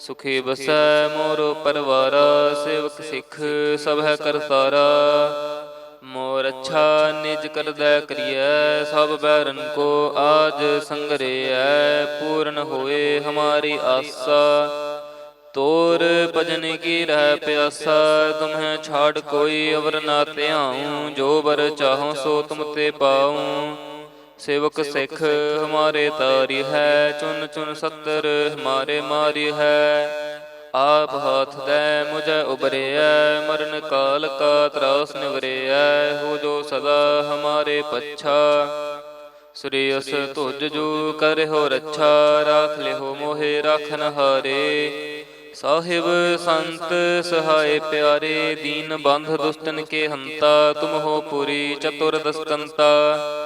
ਸੁਖੀ ਬਸੈ ਮੋਰੋ ਪਰਵਾਰਾ, ਸੇਵਕ ਸਿੱਖ ਸਭੈ ਕਰਤਾਰਾ ਮੋਰ ਅੱਛਾ ਨਿਜ ਕਰਦੈ ਕਰੀਐ, ਸਭ ਬੈਰਨ ਕੋ ਆਜ ਸੰਗਰੇਐ, ਪੂਰਨ ਹੋਏ ਹਮਾਰੀ ਆਸਾ। ਤੋਰ ਭਜਨ ਕੀ ਰਹਿ ਪਿਆਸਾ, ਤੁਮਹਿ ਛਾੜ ਕੋਈ ਅਵਰ ਨਾ ਧਿਆਉ, ਜੋ ਬਰ ਚਾਹੋ ਸੋ ਤੁਮ ਤੇ ਪਾਉ। ਸੇਵਕ ਸਿੱਖ ਹਮਾਰੇ ਤਾਰੀ ਹੈ ਚੁਨ ਚੁਨ ਸੱਤਰ ਹਮਾਰੇ ਮਾਰੀ ਹੈ। ਆਪ ਹਾਥ ਦੇ ਮੁਝੇ ਉਬਰਿਐ ਮਰਨ ਕਾਲ ਕਾ ਤਰਾਸ ਨਿਵਰਿਐ, ਹੋ ਜੋ ਸਦਾ ਹਮਾਰੇ ਪੱਛਾ। ਸ੍ਰੀ ਅਸ ਤੁਜ ਜੋ ਕਰਿਓ ਰੱਛਾ, ਰਾਖ ਲਿਓ ਮੋਹਿ ਰਾਖਨ ਹਾਰੇ ਸਾਹਿਬ ਸੰਤ ਸਹਾਏ ਪਿਆਰੇ, ਦੀਨ ਬੰਧ ਦੁਸ਼ਟਨ ਕੇ ਹੰਤਾ ਤੁਮ ਹੋ ਪੁਰੀ ਚਤੁਰ ਦਸਕੰਤਾ।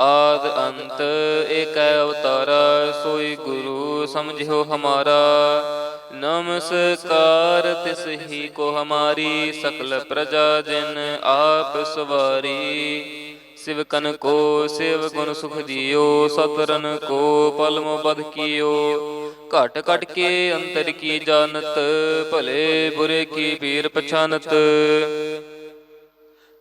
ਆਦ ਅੰਤ ਏਕੈ ਅਵਤਾਰਾ, ਸੋਈ ਗੁਰੂ ਸਮਝਿਓ ਹਮਾਰਾ। ਨਮਸਕਾਰ, ਤਿਸ ਹੀ ਕੋ ਹਮਾਰੀ, ਸਕਲ ਪ੍ਰਜਾ ਜਨ ਆਪ ਸਵਾਰੀ। ਸਿਵਕਨ ਕੋ ਸਿਵ ਗੁਣ ਸੁਖ ਦਿਓ ਸਤਰਨ ਕੋ ਪਲਮ ਬਦ ਕੀਓ। ਘਟ ਘਟ ਕੇ ਅੰਤਰ ਕੀ ਜਾਣਤ, ਭਲੇ ਬੁਰੇ ਕੀ ਪੀਰ ਪਛਾਨਤ।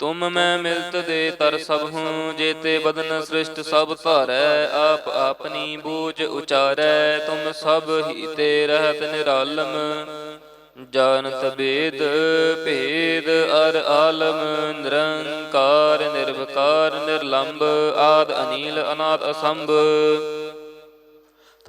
ਤੁਮ ਮੈਂ ਮਿਲਤ ਦੇ ਤਰ ਸਭ ਹੂੰ ਜੇਤੇ ਬਦਨ ਸ੍ਰਿਸ਼ਟ ਸਭ ਧਾਰੈ, ਆਪ ਆਪਣੀ ਬੂਝ ਉਚਾਰੈ, ਤੁਮ ਸਭ ਹੀ ਤੇ ਰਹਿਤ ਨਿਰਾਲਮ। ਜਾਣਤ ਬੇਦ, ਭੇਦ, ਅਰ ਆਲਮ, ਨਿਰੰਕਾਰ, ਨਿਰਵਕਾਰ ਨਿਰਲੰਭ ਆਦ ਅਨੀਲ, ਅਨਾਦ ਅਸੰਭ।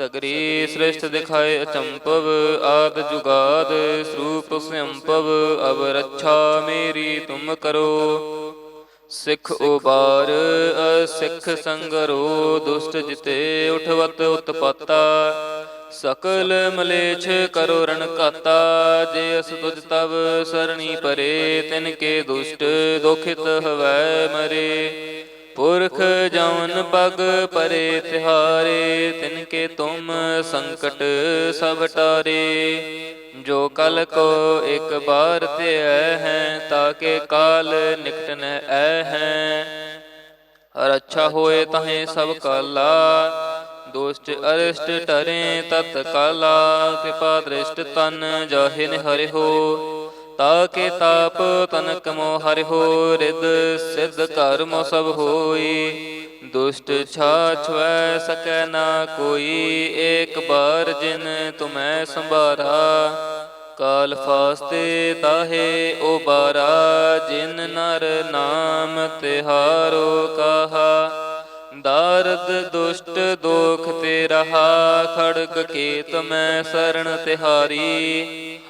ਸਗਰੀ ਸ੍ਰਿਸ਼ਟ ਦਿਖਾਏ ਅਚੰਪਵ ਆਦ ਜੁਗਾਦ ਸਰੂਪ ਸੰਪਵ ਅਬ ਰੱਛਾ ਮੇਰੀ ਤੁਮ ਕਰੋ। ਸਿੱਖ ਉਬਾਰ ਅਸਿੱਖ ਸੰਗਰੋ ਦੁਸ਼ਟ ਜਿਤੇ ਉਠਵਤ ਉਤਪਾਤਾ। ਸਕਲ ਮਲੇਛ ਕਰੋ ਰਣ ਘਾਤਾ ਜੇ ਅਸ ਤੁਜ ਤਵ ਸਰਣੀ ਪਰੇ ਤਿਨ ਕੇ ਦੁਸ਼ਟ ਦੋਖਿਤ ਹਵੈ ਮਰੇ। ਪੁਰਖ ਜਵਨ ਪਗ ਪਰੇ ਤਿਹਾਰੇ, ਤਿਨ ਕੇ ਤੁਮ ਸੰਕਟ ਸਭ ਟਾਰੇ। ਜੋ ਕਲ ਕੋ ਇੱਕ ਬਾਰ ਤੇ ਐ ਹੈ ਤਾਕੇ ਕਾਲ ਨਿਕਟ ਨ ਐ ਹੈ। ਰੱਛਾ ਹੋਏ ਤਹੇ ਸਭ ਕਾਲਾ ਦੋਸਤ ਅਰਿਸ਼ਟ ਟਰੇ ਤਤ ਕਾਲਾ ਕਿਰਪਾ ਦ੍ਰਿਸ਼ਟ ਤਨ ਜਾਹਿ ਨਿ ਹੋ। ਤਾ ਕੇ ਤਾਪ ਤਨਕ ਮੋ ਹਰਿ ਹੋ ਰਿਦ ਸਿਧ ਕਰਮ ਸਭ ਹੋਈ। ਦੁਸ਼ਟ ਛਾਛਵੈ ਸਕੈ ਨਾ ਕੋਈ, ਏਕ ਬਾਰ ਜਿਨ ਤੁਮੈ ਸੰਭਾਰਾ। ਕਾਲ ਫਾਸਤੇ ਤਾਹੇ ਓ ਬਾਰਾ, ਜਿਨ ਨਰ ਨਾਮ ਤਿਹਾਰੋ ਕਹਾ। ਦਾਰਦ ਦੁਸ਼ਟ ਦੋਖ ਤੇ ਰਹਾ, ਖੜਗ ਕੇਤ ਮੈਂ ਸਰਣ ਤਿਹਾਰੀ।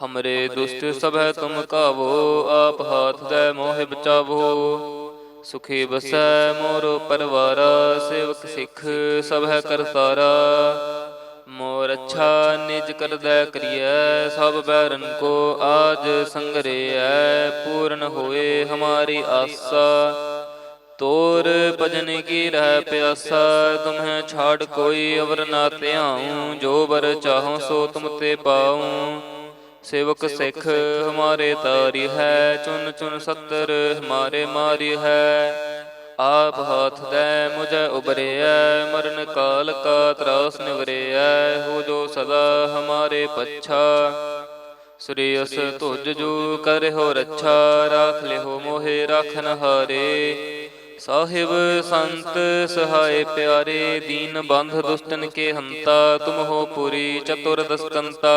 ਹਮਰੇ ਦੁਸ਼ਟ ਸਭੈ ਤੁਮ ਕਾਵੋ ਆਪ ਹਾਥ ਦੇ ਮੋਹਿ ਬਚਾਵੋ ਸੁਖੀ ਬਸੈ ਮੋਰੋ ਪਰਵਾਰਾ ਸੇਵਕ ਸਿੱਖ ਸਭੈ ਕਰਤਾਰਾ ਮੋਰ ਅੱਛਾ ਨਿਜ ਕਰਦੈ ਕਰੀਐ ਸਭ ਬੈਰਨ ਕੋ ਆਜ ਸੰਗਰੇਐ ਪੂਰਨ ਹੋਏ ਹਮਾਰੀ ਆਸਾ ਤੋਰ ਭਜਨ ਕੀ ਰਹਿ ਪਿਆਸਾ ਤੁਮਹਿ ਛਾੜ ਕੋਈ ਅਵਰ ਨਾ ਧਿਆਉ ਜੋ ਬਰ ਚਾਹੋ ਸੋ ਤੁਮ ਤੇ ਪਾਉ ਸੇਵਕ ਸਿੱਖ ਹਮਾਰੇ ਤਾਰੀ ਹੈ ਚੁਨ ਚੁਨ ਸੱਤਰ ਹਮਾਰੇ ਮਾਰੀ ਹੈ। ਆਪ ਹਾਥ ਦੇ ਮੁਝੇ ਉਬਰਿਐ ਮਰਨ ਕਾਲ ਕਾ ਤਰਾਸ ਨਿਵਰਿਐ, ਹੋ ਜੋ ਸਦਾ ਹਮਾਰੇ ਪੱਛਾ। ਸ੍ਰੀ ਅਸ ਤੁਜ ਜੋ ਕਰਿਓ ਰੱਛਾ, ਰਾਖ ਲਿਓ ਮੋਹਿ ਰਾਖਨ ਹਾਰੇ ਸਾਹਿਬ ਸੰਤ ਸਹਾਇ ਪਿਆਰੇ, ਦੀਨ ਬੰਧ ਦੁਸ਼ਟਨ ਕੇ ਹੰਤਾ ਤੁਮ ਹੋ ਪੁਰੀ ਚਤੁਰ ਦਸਕੰਤਾ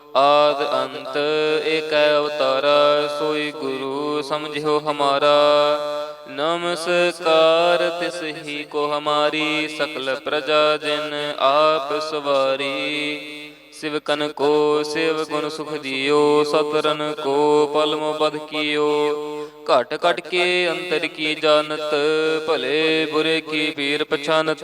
ਆਦ ਅੰਤ ਏਕੈ ਅਵਤਾਰਾ, ਸੋਈ ਗੁਰੂ ਸਮਝਿਓ ਹਮਾਰਾ। ਨਮਸਕਾਰ, ਤਿਸ ਹੀ ਕੋ ਹਮਾਰੀ, ਸਕਲ ਪ੍ਰਜਾ ਜਿਨ ਆਪ ਸਵਾਰੀ। ਸਿਵਕਨ ਕੋ ਸਿਵ ਗੁਣ ਸੁਖ ਦਿਓ ਸਤਰਨ ਕੋ ਪਲਮ ਬਧ ਕੀਓ। ਘਟ ਘਟ ਕੇ ਅੰਤਰ ਕੀ ਜਾਣਤ, ਭਲੇ ਬੁਰੇ ਕੀ ਪੀਰ ਪਛਾਨਤ।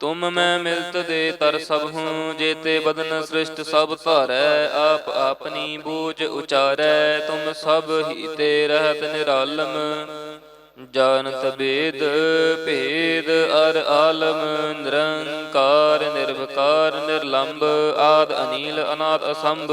ਤੁਮ ਮੈਂ ਮਿਲਤ ਦੇ ਤਰ ਸਭ ਹੂੰ, ਜੇਤੇ ਬਦਨ ਸ੍ਰਿਸ਼ਟ ਸਭ ਧਾਰੈ, ਆਪ ਆਪਣੀ ਬੂਝ ਉਚਾਰੈ, ਤੁਮ ਸਭ ਹੀ ਤੇ ਰਹਿਤ ਨਿਰਾਲਮ। ਜਾਣਤ ਬੇਦ, ਭੇਦ, ਅਰ ਆਲਮ, ਨਿਰੰਕਾਰ, ਨਿਰਵਕਾਰ ਨਿਰਲੰਭ ਆਦ ਅਨੀਲ, ਅਨਾਦ ਅਸੰਭ।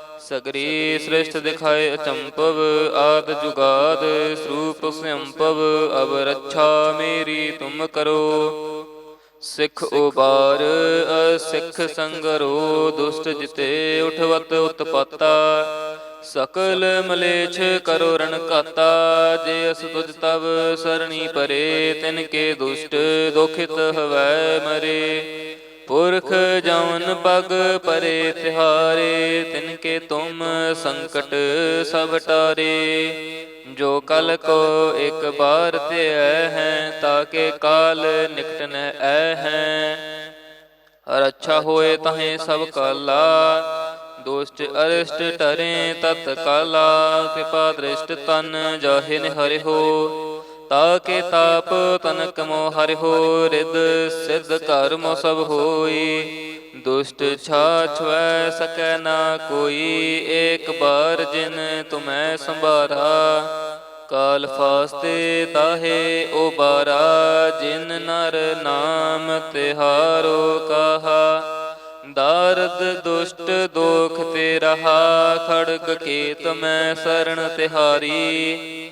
ਸਗਰੀ ਸ੍ਰਿਸ਼ਟ ਦਿਖਾਏ ਅਚੰਪਵ ਆਦ ਜੁਗਾਦ ਸਰੂਪ ਸੰਭਵ ਅਬ ਰੱਛਾ ਮੇਰੀ ਤੁਮ ਕਰੋ। ਸਿੱਖ ਉਬਾਰ ਅਸਿੱਖ ਸੰਗਰੋ ਦੁਸ਼ਟ ਜਿਤੇ ਉਠਵਤ ਉਤਪਾਤਾ। ਸਕਲ ਮਲੇਛ ਕਰੋ ਰਣ ਘਾਤਾ ਜੇ ਅਸ ਤੁਜ ਤਵ ਸਰਣੀ ਪਰੇ ਤਿਨ ਕੇ ਦੁਸ਼ਟ ਦੋਖਿਤ ਹਵੈ ਮਰੇ। ਪੁਰਖ ਜਵਨ ਪਗ ਪਰੇ ਤਿਹਾਰੇ, ਤਿਨ ਕੇ ਤੁਮ ਸੰਕਟ ਸਭ ਟਾਰੇ। ਜੋ ਕਲ ਕੋ ਇੱਕ ਬਾਰ ਤੇ ਐ ਹੈ ਤਾਕੇ ਕਾਲ ਨਿਕਟ ਨ ਐ ਹੈ। ਰੱਛਾ ਹੋਏ ਤਹੇ ਸਭ ਕਾਲਾ ਦੋਸਤ ਅਰਿਸ਼ਟ ਟਰੇ ਤਤ ਕਾਲਾ ਕਿਰਪਾ ਦ੍ਰਿਸ਼ਟ ਤਨ ਜਾਹੇ ਨਿਹਰਿ ਹੋ ਤਾ ਕੇ ਤਾਪ ਤਨਕ ਮੋ ਹਰਿ ਹੋ ਰਿਦ ਸਿਧ ਕਰਮ ਸਭ ਹੋਈ। ਦੁਸ਼ਟ ਛਾਛਵੈ ਸਕੈ ਨਾ ਕੋਈ, ਏਕ ਬਾਰ ਜਿਨ ਤੁਮੈ ਸੰਭਾਰਾ। ਕਾਲ ਫਾਸਤੇ ਤਾਹੇ ਓ ਬਾਰਾ, ਜਿਨ ਨਰ ਨਾਮ ਤਿਹਾਰੋ ਕਹਾ। ਦਾਰਦ ਦੁਸ਼ਟ ਦੋਖ ਤੇ ਰਹਾ, ਖੜਗ ਕੇਤ ਮੈਂ ਸਰਣ ਤਿਹਾਰੀ।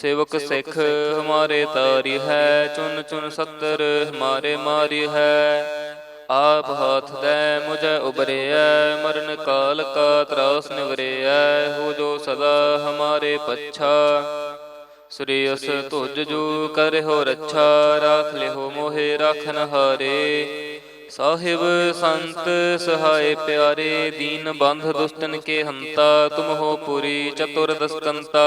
ਸੇਵਕ ਸਿੱਖ ਹਮਾਰੇ ਤਾਰੀ ਹੈ ਚੁਨ ਚੁਨ ਸੱਤਰ ਹਮਾਰੇ ਮਾਰੀ ਹੈ। ਆਪ ਹਾਥ ਦੇ ਮੁਝੇ ਉਬਰਿਐ ਮਰਨ ਕਾਲ ਕਾ ਤਰਾਸ ਨਿਵਰਿਐ, ਹੋ ਜੋ ਸਦਾ ਹਮਾਰੇ ਪੱਛਾ। ਸ੍ਰੀ ਅਸ ਤੁਜ ਜੋ ਕਰਿਓ ਰੱਛਾ, ਰਾਖ ਲਿਓ ਮੋਹਿ ਰਾਖਨ ਹਾਰੇ ਸਾਹਿਬ ਸੰਤ ਸਹਾਇ ਪਿਆਰੇ, ਦੀਨ ਬੰਧ ਦੁਸ਼ਟਨ ਕੇ ਹੰਤਾ, ਤੁਮ ਹੋ ਪੁਰੀ ਚਤੁਰ ਦਸਕੰਤਾ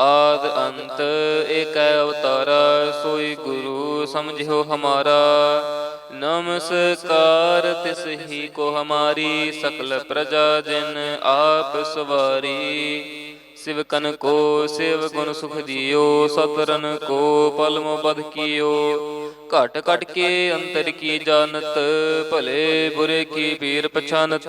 ਆਦ ਅੰਤ ਏਕੈ ਅਵਤਾਰਾ ਸੋਈ ਗੁਰੂ ਸਮਝਿਓ ਹਮਾਰਾ। ਨਮਸਕਾਰ ਤਿਸ ਹੀ ਕੋ ਹਮਾਰੀ, ਸਕਲ ਪ੍ਰਜਾ ਜਿਨ ਆਪ ਸਵਾਰੀ। ਸਿਵਕਨ ਕੋ ਸਿਵ ਗੁਣ ਸੁਖ ਦਿਓ ਸਤਰਨ ਕੋ ਪਲਮ ਬਦ ਕੀਓ। ਘਟ ਘਟ ਕੇ ਅੰਤਰ ਕੀ ਜਾਣਤ, ਭਲੇ ਬੁਰੇ ਕੀ ਵੀਰ ਪਛਾਨਤ।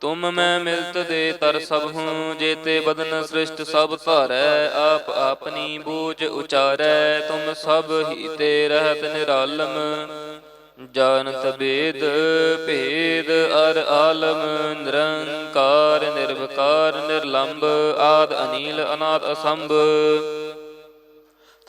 ਤੁਮ ਮੈਂ ਮਿਲਤ ਦੇ ਤਰ ਸਭ ਹੂੰ, ਜੇਤੇ ਬਦਨ ਸ੍ਰਿਸ਼ਟ ਸਭ ਧਾਰੈ, ਆਪ ਆਪਣੀ ਬੂਝ ਉਚਾਰੈ, ਤੁਮ ਸਭ ਹੀ ਤੇ ਰਹਿਤ ਨਿਰਾਲਮ। ਜਾਣਤ ਬੇਦ, ਭੇਦ, ਅਰ ਆਲਮ, ਨਿਰੰਕਾਰ, ਨਿਰਵਕਾਰ ਨਿਰਲੰਭ ਆਦ ਅਨੀਲ, ਅਨਾਦ ਅਸੰਭ।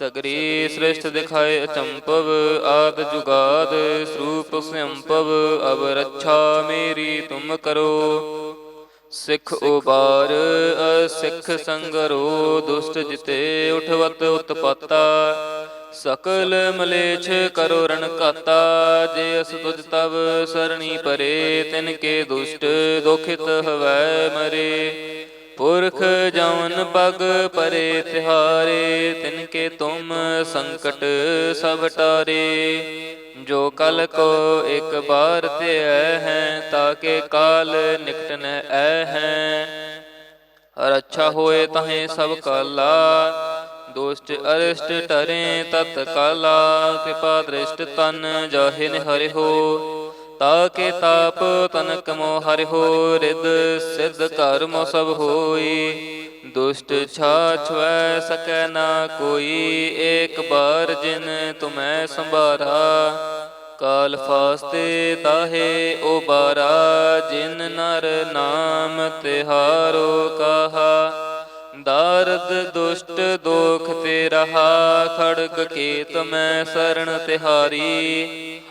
ਸਗਰੀ ਸ੍ਰਿਸ਼ਟ ਦਿਖਾਏ ਅਚੰਪਵ ਆਦ ਜੁਗਾਦ ਸਰੂਪ ਸੰਪਵ ਅਬ ਰੱਛਾ ਮੇਰੀ ਤੁਮ ਕਰੋ। ਸਿੱਖ ਉਬਾਰ ਅਸਿੱਖ ਸੰਗਰੋ ਦੁਸ਼ਟ ਜਿਤੇ ਉਠਵਤ ਉਤਪਾਤਾ। ਸਕਲ ਮਲੇਛ ਕਰੋ ਰਣ ਘਾਤਾ ਜੇ ਅਸ ਤੁਜ ਤਵ ਸਰਣੀ ਪਰੇ ਤਿਨ ਕੇ ਦੁਸ਼ਟ ਦੋਖਿਤ ਹਵੈ ਮਰੇ। ਪੁਰਖ ਜਵਨ ਪਗ ਪਰੇ ਤਿਹਾਰੇ, ਤਿਨ ਕੇ ਤੁਮ ਸੰਕਟ ਸਭ ਟਾਰੇ। ਜੋ ਕਲ ਕੋ ਇੱਕ ਬਾਰ ਤੇ ਐ ਹੈ ਤਾਕੇ ਕਾਲ ਨਿਕਟ ਨ ਐ ਹੈ। ਰੱਛਾ ਹੋਏ ਤਹੇ ਸਭ ਕਾਲਾ ਦੋਸਤ ਅਰਿਸ਼ਟ ਟਰੇ ਤਤ ਕਾਲਾ। ਕਿਰਪਾ ਦ੍ਰਿਸ਼ਟ ਤਨ ਜਾਹੇ ਨ ਹੋ। ਤਾ ਕੇ ਤਾਪ ਤਨਕ ਮੋ ਹਰਿ ਹੋ ਰਿਦ ਸਿਧ ਕਰਮ ਸਭ ਹੋਈ। ਦੁਸ਼ਟ ਛਾਛਵੈ ਸਕੈ ਨਾ ਕੋਈ, ਏਕ ਬਾਰ ਜਿਨ ਤੁਮੈ ਸੰਭਾਰਾ। ਕਾਲ ਫਾਸਤੇ ਤਾਹੇ ਬਾਰਾ, ਜਿਨ ਨਰ ਨਾਮ ਤਿਹਾਰੋ ਕਹਾ। ਦਾਰਦ ਦੁਸ਼ਟ ਦੋਖ ਤੇ ਰਹਾ, ਖੜਗ ਕੀਤ ਮੈਂ ਸਰਣ ਤਿਹਾਰੀ।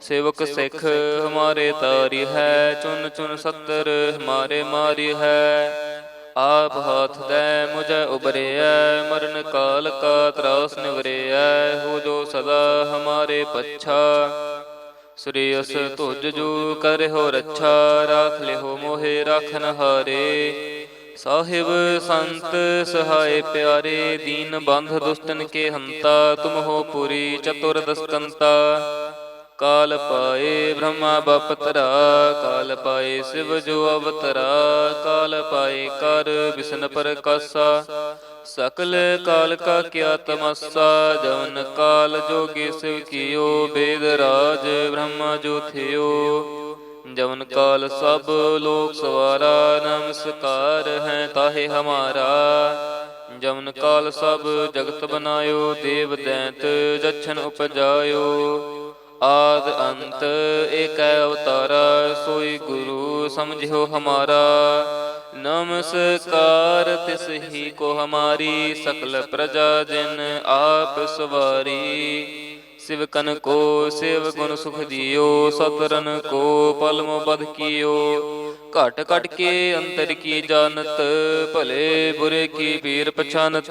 ਸੇਵਕ ਸਿੱਖ ਹਮਾਰੇ ਤਾਰੀ ਹੈ ਚੁਨ ਚੁਨ ਸੱਤਰ ਹਮਾਰੇ ਮਾਰੀ ਹੈ। ਆਪ ਹਾਥ ਦੇ ਮੁਝੈ ਉਬਰਿਐ ਮਰਨ ਕਾਲ ਕਾ ਤਰਾਸ ਨਿਵਰਿਐ, ਹੋ ਜੋ ਸਦਾ ਹਮਾਰੇ ਪੱਛਾ। ਸ੍ਰੀ ਅਸ ਤੁਜ ਜੋ ਕਰਿਓ ਰੱਛਾ, ਰਾਖ ਲਿਓ ਮੋਹਿ ਰਾਖਨ ਹਾਰੇ ਸਾਹਿਬ ਸੰਤ ਸਹਾਇ ਪਿਆਰੇ, ਦੀਨ ਬੰਧ ਦੁਸ਼ਟਨ ਕੇ ਹੰਤਾ ਤੁਮ ਹੋ ਪੁਰੀ ਚਤੁਰ ਦਸਕੰਤਾ। ਕਾਲ ਪਾਏ ਬ੍ਰਹਮਾ ਬਪਤਰਾ, ਕਾਲ ਪਾਏ ਸਿਵ ਜੋ ਅਵਤਰਾ, ਕਾਲ ਪਾਏ ਕਰ ਵਿਸ਼ਨ ਪ੍ਰਕਾਸ਼ਾ। ਸਕਲ ਕਾਲ ਕਾ ਕਿਆ ਤਮਸਾ, ਜਵਨ ਕਾਲ ਜੋਗੀ ਸਿਵ ਕੀਓ, ਬੇਦ ਰਾਜ ਬ੍ਰਹਮਾ ਜੋ ਥਿਓ। ਜਵਨ ਕਾਲ ਸਭ ਲੋਕ ਸਵਾਰਾ, ਨਮਸਕਾਰ ਹੈ ਤਾਹੇ ਹਮਾਰਾ। ਜਵਨ ਕਾਲ ਸਭ ਜਗਤ ਬਨਾਇਓ, ਦੇਵ ਦੈਂਤ ਜਛਨ ਉਪਜਾਇਓ। ਆਦ ਅੰਤ ਏਕੈ ਅਵਤਾਰਾ ਸੋਈ ਗੁਰੂ ਸਮਝਿਓ ਹਮਾਰਾ। ਨਮਸਕਾਰ ਤਿਸ ਹੀ ਕੋ ਹਮਾਰੀ, ਸਕਲ ਪ੍ਰਜਾ ਜਿਨ ਆਪ ਸਵਾਰੀ। ਸਿਵਕਨ ਕੋ ਸ਼ਿਵ ਗੁਣ ਸੁਖ ਦਿਓ ਸਤਰਨ ਕੋ ਪਲਮ ਬਦ ਕੀਓ। ਘਟ ਘਟ ਕੇ ਅੰਤਰ ਕੀ ਜਾਣਤ, ਭਲੇ ਬੁਰੇ ਕੀ ਵੀਰ ਪਛਾਨਤ।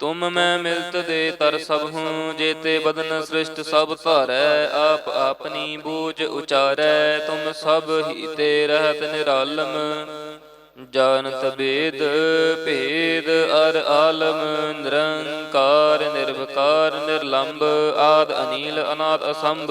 ਤੁਮ ਮੈਂ ਮਿਲਤ ਦੇ ਤਰ ਸਭ ਹੂੰ, ਜੇਤੇ ਬਦਨ ਸ੍ਰਿਸ਼ਟ ਸਭ ਧਾਰੈ, ਆਪ ਆਪਣੀ ਬੂਝ ਉਚਾਰੈ, ਤੁਮ ਸਭ ਹੀ ਤੇ ਰਹਤ ਨਿਰਾਲਮ। ਜਾਣਤ ਬੇਦ, ਭੇਦ, ਅਰ ਆਲਮ, ਨਿਰੰਕਾਰ, ਨਿਰਵਕਾਰ ਨਿਰਲੰਭ ਆਦ ਅਨੀਲ, ਅਨਾਦ ਅਸੰਭ।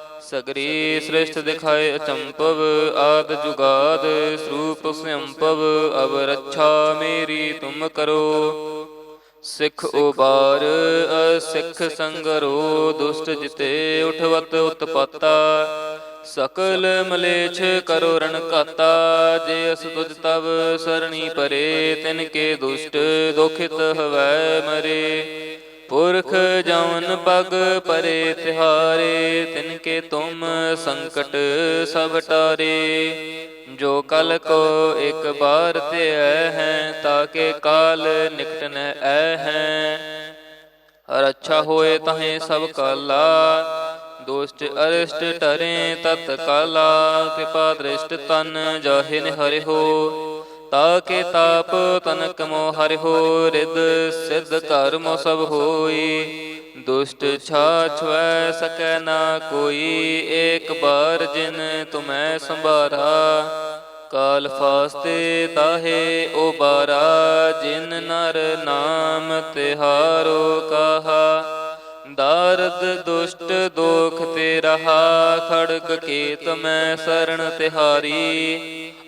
ਸਗਰੀ ਸ੍ਰਿਸ਼ਟ ਦਿਖਾਏ ਅਚੰਪਵ ਆਦ ਜੁਗਾਦ ਸਰੂਪ ਸੰਪਵ ਅਬ ਰੱਛਾ ਮੇਰੀ ਤੁਮ ਕਰੋ। ਸਿੱਖ ਉਬਾਰ ਅਸਿੱਖ ਸੰਗਰੋ ਦੁਸ਼ਟ ਜਿਤੇ ਉਠਵਤ ਉਤਪਾਤਾ। ਸਕਲ ਮਲੇਛ ਕਰੋ ਰਣ ਘਾਤਾ ਜੇ ਅਸ ਤੁਜ ਤਵ ਸਰਣੀ ਪਰੇ ਤਿਨ ਕੇ ਦੁਸ਼ਟ ਦੁਖਿਤ ਹਵੈ ਮਰੇ। ਪੁਰਖ ਜਵਨ ਪਗ ਪਰੇ ਤਿਹਾਰੇ, ਤਿਨ ਕੇ ਤੁਮ ਸੰਕਟ ਸਭ ਟਾਰੇ। ਜੋ ਕਲ ਕੋ ਇੱਕ ਬਾਰ ਤੇ ਐ ਹੈ ਤਾਕੇ ਕਾਲ ਨਿਕਟ ਨ ਐ ਹੈ। ਰੱਛਾ ਹੋਏ ਤਹੇ ਸਭ ਕਾਲਾ ਦੋਸਤ ਅਰਿਸ਼ਟ ਟਰੇ ਤਤ ਕਾਲਾ। ਕਿਰਪਾ ਦ੍ਰਿਸ਼ਟ ਤਨ ਜਾਹਿਨ ਨਿਹਰਿ ਹੋ। ਤਾ ਕੇ ਤਾਪ ਤਨਕ ਮੋ ਹਰਿ ਹੋ ਰਿਦ ਸਿਧ ਕਰਮ ਸਭ ਹੋਈ। ਦੁਸ਼ਟ ਛਾਛਵੈ ਸਕੈ ਨਾ ਕੋਈ, ਏਕ ਬਾਰ ਜਿਨ ਤੁਮੈ ਸੰਭਾਰਾ। ਕਾਲ ਫਾਸਤੇ ਤਾਹੇ ਬਾਰਾ, ਜਿਨ ਨਰ ਨਾਮ ਤਿਹਾਰੋ ਕਹਾ। ਦਾਰਦ ਦੁਸ਼ਟ ਦੋਖ ਤੇ ਰਹਾ ਖੜਗ ਕੇਤ ਮੈਂ ਸਰਣ ਤਿਹਾਰੀ।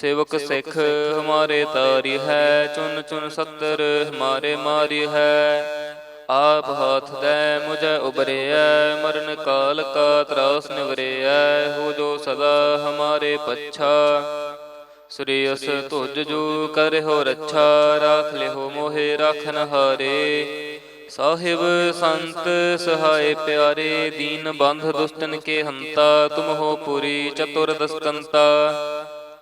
ਸੇਵਕ ਸਿੱਖ ਹਮਾਰੇ ਤਾਰੀ ਹੈ ਚੁਨ ਚੁਨ ਸੱਤਰ ਹਮਾਰੇ ਮਾਰੀ ਹੈ। ਆਪ ਹਾਥ ਦੇ ਮੁਝੈ ਉਬਰਿਐ ਮਰਨ ਕਾਲ ਕਾ ਤਰਾਸ ਨਿਵਰਿਐ ਹੋ। ਜੋ ਸਦਾ ਹਮਾਰੇ ਪੱਛਾ। ਸ੍ਰੀ ਅਸ ਤੁਜ ਜੋ ਕਰਿਓ ਰੱਛਾ। ਰਾਖ ਲਿਓ ਮੋਹਿ ਰਾਖਨ ਹਾਰੇ ਸਾਹਿਬ ਸੰਤ ਸਹਾਏ ਪਿਆਰੇ ਦੀਨ ਬੰਧ ਦੁਸ਼ਟਨ ਕੇ ਹੰਤਾ। ਤੁਮ ਹੋ ਪੁਰੀ ਚਤੁਰ ਦਸਕੰਤਾ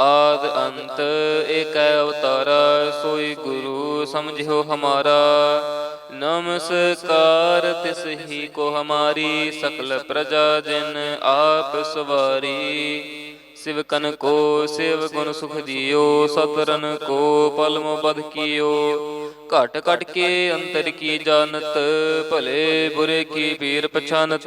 ਆਦ ਅੰਤ ਏਕੈ ਅਵਤਾਰਾ ਸੋਈ ਗੁਰੂ ਸਮਝਿਓ ਹਮਾਰਾ। ਨਮਸਕਾਰ ਤਿਸ ਹੀ ਕੋ ਹਮਾਰੀ, ਸਕਲ ਪ੍ਰਜਾ ਜਿਨ ਆਪ ਸਵਾਰੀ। ਸ਼ਿਵਕਨ ਕੋ ਸਿਵ ਗੁਣ ਸੁਖ ਦਿਓ ਸਤਰਨ ਕੋ ਪਲਮ ਬਦ ਕੀਓ। ਘਟ ਘਟ ਕੇ ਅੰਤਰ ਕੀ ਜਾਣਤ, ਭਲੇ ਬੁਰੇ ਕੀ ਪੀਰ ਪਛਾਨਤ।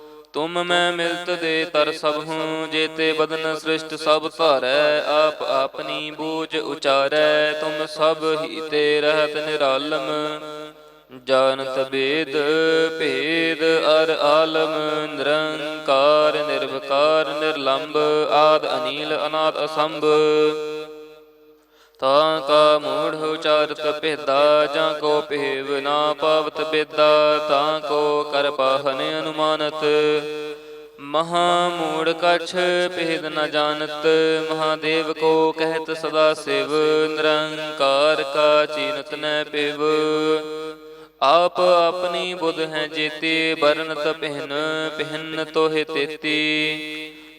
ਤੁਮ ਮੈਂ ਮਿਲਤ ਦੇ ਤਰ ਸਭ ਹੂੰ, ਜੇਤੇ ਬਦਨ ਸ੍ਰਿਸ਼ਟ ਸਭ ਧਾਰੈ, ਆਪ ਆਪਣੀ ਬੂਝ ਉਚਾਰੈ, ਤੁਮ ਸਭ ਹੀ ਤੇ ਰਹਿਤ ਨਿਰਾਲਮ। ਜਾਣਤ ਬੇਦ, ਭੇਦ, ਅਰ ਆਲਮ, ਨਿਰੰਕਾਰ, ਨਿਰਵਕਾਰ ਨਿਰਲੰਭ ਆਦ ਅਨੀਲ, ਅਨਾਦ ਅਸੰਭ। ਤਾਂ ਕਾ ਮੂੜ ਉਚਾਰਤ ਭੇਦਾ, ਜਾਂ ਕੋ ਭੇਵ ਨਾ ਪਾਵਤ ਬੇਦਾ ਤਾਂ ਕੋ ਕਰ ਪਾਹਨ ਅਨੁਮਾਨਤ। ਮਹਾ ਮੂੜ ਕਛ ਭੇਦ ਨ ਜਾਣਤ, ਮਹਾਦੇਵ ਕੋ ਕਹਿਤ ਸਦਾ ਸਿਵ, ਨਿਰੰਕਾਰ ਕਾ ਚੀਨਤ ਨ ਪਿਵ। ਆਪ ਆਪਣੀ ਬੁਧ ਹੈ ਜੇਤੀ ਬਰਨਤ ਪਹਿਨ ਪਹਿਨ ਤੋਹਿ ਤੇਤੀ।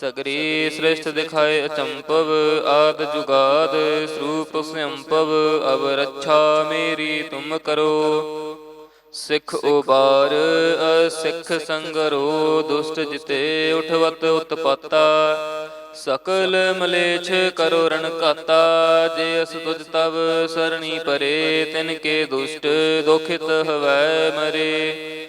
ਸਗਰੀ ਸ੍ਰਿਸ਼ਟ ਦਿਖਾਏ ਅਚੰਪਵ ਆਦ ਜੁਗਾਦ ਸਰੂਪ ਸੰਪਵ ਅਬ ਰੱਛਾ ਮੇਰੀ ਤੁਮ ਕਰੋ। ਸਿੱਖ ਉਬਾਰ ਅਸਿੱਖ ਸੰਗਰੋ ਦੁਸ਼ਟ ਜਿਤੇ ਉਠਵਤ ਉਤਪਾਤਾ। ਸਕਲ ਮਲੇਛ ਕਰੋ ਰਣ ਘਾਤਾ ਜੇ ਅਸ ਤੁਜ ਤਵ ਸਰਣੀ ਪਰੇ ਤਿਨ ਕੇ ਦੁਸ਼ਟ ਦੁਖਿਤ ਹਵੈ ਮਰੇ।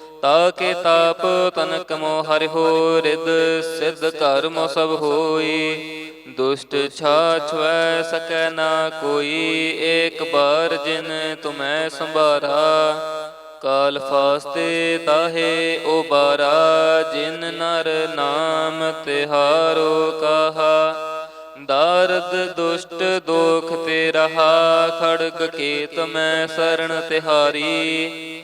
ਤਾ ਤਾਕੇ ਤਾਪ ਤਨਕ ਮੋ ਹਰਿ ਹੋ ਰਿਦ ਸਿਧ ਕਰਮ ਸਭ ਹੋਈ। ਦੁਸ਼ਟ ਛਾਛਵੈ ਸਕੈ ਨਾ ਕੋਈ, ਏਕ ਬਾਰ ਜਿਨ ਤੁਮੈ ਸੰਭਾਰਾ। ਕਾਲ ਫਾਸਤੇ ਤਾਹੇ ਬਾਰਾ, ਜਿਨ ਨਰ ਨਾਮ ਤਿਹਾਰੋ ਕਹਾ। ਦਾਰਦ ਦੁਸ਼ਟ ਦੋਖ ਤੇ ਰਹਾ, ਖੜਗ ਕੇਤ ਮੈਂ ਸਰਣ ਤਿਹਾਰੀ।